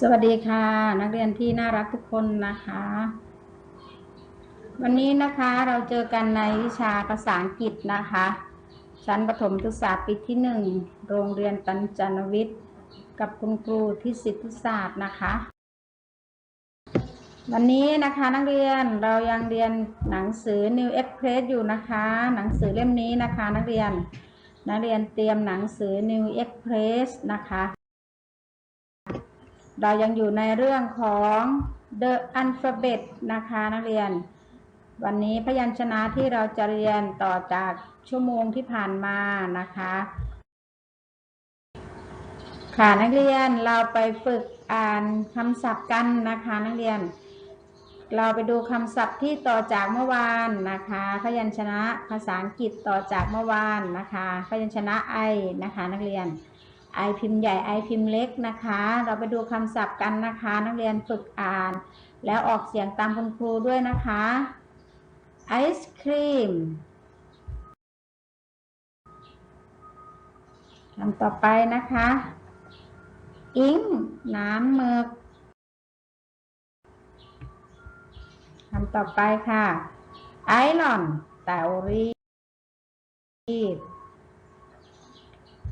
สวัสดีค่ะ นักเรียนที่น่ารักทุกคนนะคะ วันนี้นะคะเราเจอกันในวิชาภาษาอังกฤษนะคะ ชั้นประถมศึกษาปีที่หนึ่งโรงเรียนตันจันวิทย์ กับคุณครูที่สิทธิศาสตร์นะคะ วันนี้นะคะนักเรียนเรายังเรียนหนังสือ New Express อยู่นะคะ หนังสือเล่มนี้นะคะ นักเรียนนักเรียนเตรียมหนังสือ New Express นะคะ เรายังอยู่ในเรื่องของ the alphabet นะคะนักเรียน วันนี้พยัญชนะที่เราจะเรียนต่อจากชั่วโมงที่ผ่านมานะคะ ค่ะนักเรียนเราไปฝึกอ่านคำศัพท์กันนะคะนักเรียน เราไปดูคำศัพท์ที่ต่อจากเมื่อวานนะคะ พยัญชนะภาษาอังกฤษต่อจากเมื่อวานนะคะ พยัญชนะไอนะคะนักเรียน ไอพิมพ์ใหญ่ไอพิมพ์เล็กนะคะ เราไปดูคำศัพท์กันนะคะ นักเรียนฝึกอ่าน แล้วออกเสียงตามคุณครูด้วยนะคะไอศครีมคำต่อไปนะคะอิงน้ำเมือกคำต่อไปค่ะไอรอนเตารีด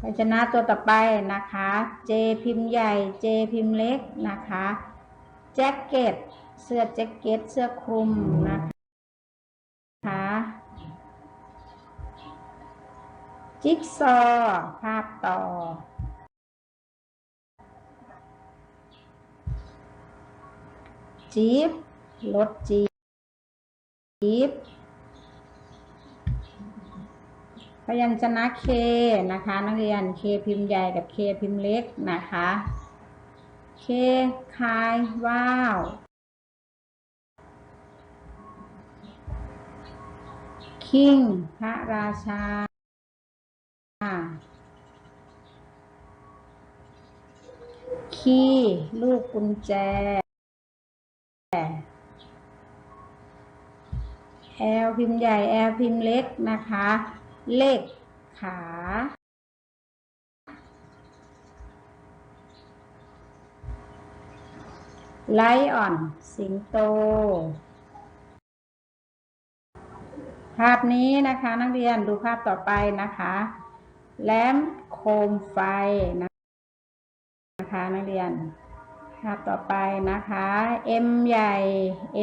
พยัญชนะตัวต่อไปนะคะ J พิมพ์ใหญ่ J พิมพ์เล็กนะคะแจ็คเก็ตเสื้อแจ็คเก็ตเสื้อคลุมนะคะจิ๊กซอภาพต่อ จี๊บรถจี๊บ พยัญชนะเคนะคะ นักเรียนเคพิมพ์ใหญ่กับเคพิมพ์เล็กนะคะเคคายว้าวคิงพระราชาคีลูกกุญแจแอลพิมพ์ใหญ่แอลพิมพ์เล็กนะคะ เลขขา ไลอ่อน สิงโต ภาพนี้นะคะ นักเรียนดูภาพต่อไปนะคะ แลมโคมไฟนะคะ นักเรียนภาพต่อไปนะคะ M ใหญ่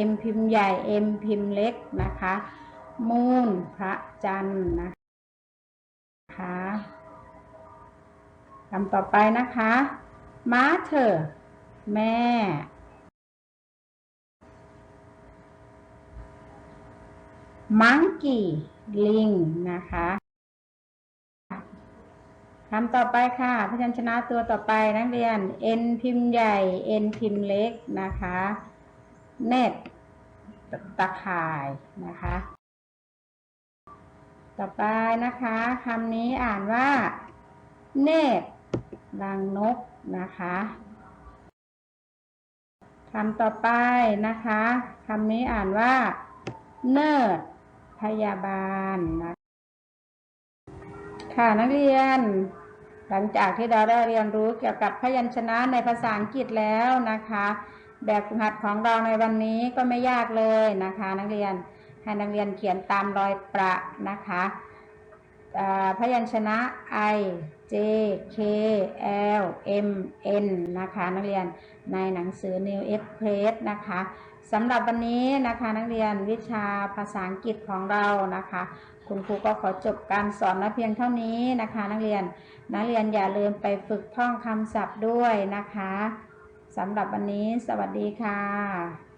M พิมพ์ใหญ่ M พิมพ์เล็กนะคะ มูนพระจันทร์นะคะ คำต่อไปนะคะมาเธอแม่มังกี้ลิงนะคะคำต่อไปค่ะพยัญชนะตัวต่อไปนักเรียน N พิมพ์ใหญ่ N พิมพ์เล็กนะคะเน็ตตะข่ายนะคะ ต่อไปนะคะคำนี้อ่านว่า เนตรังนกนะคะคำต่อไปนะคะคำนี้อ่านว่า เนิร์ดพยาบาลนะค่ะนักเรียน หลังจากที่เราได้เรียนรู้เกี่ยวกับพยัญชนะในภาษาอังกฤษแล้วนะคะ แบบฝึกหัดของเราในวันนี้ก็ไม่ยากเลยนะคะ นักเรียน ให้นักเรียนเขียนตามรอยประนะคะพยัญชนะ I J K L M N นะคะนักเรียนในหนังสือ New Express นะคะสำหรับวันนี้นะคะนักเรียนวิชาภาษาอังกฤษของเรานะคะ คุณครูก็ขอจบการสอนนะเพียงเท่านี้นะคะนักเรียนนักเรียนอย่าลืมไปฝึกท่องคำศัพท์ด้วยนะคะสำหรับวันนี้สวัสดีค่ะ